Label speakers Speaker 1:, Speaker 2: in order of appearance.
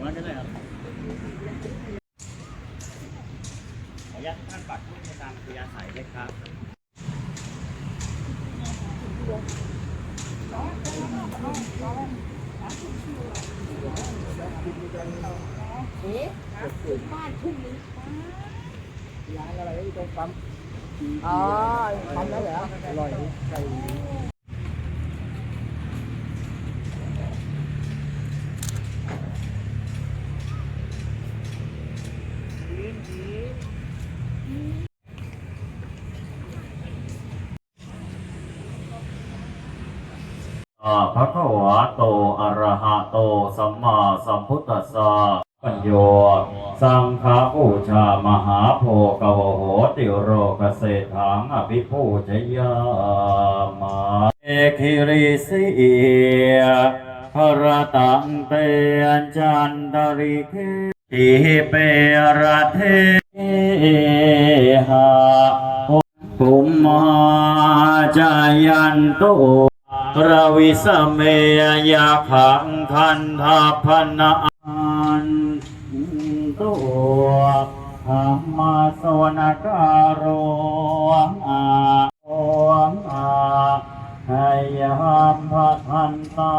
Speaker 1: หัวได้เลยครับระยะท่านปัดรูปในตามพยาสายเลยครับ
Speaker 2: เอ๊บ้านทุ่งนี้
Speaker 3: ร้านอะไรตรงปั๊ม
Speaker 2: อ๋อปั๊มแล้วเหรอ
Speaker 3: อร่อยใส่ ก่
Speaker 4: อะภะคะวะโตอะระหะโต สัมมาสัมพุทธัสสะปัญโย สังฆปูชามหาโพกวโหติโรกเศรษฐังอภิปูชยามาเอคิริสีพระตังเตอัญจันตริเคติเประเทหะปุมมาจายันโต ระวิสเมยาขังคันทาพนาอันตัวธรรมสวนการโรอาโออาให้ยามพระทันตา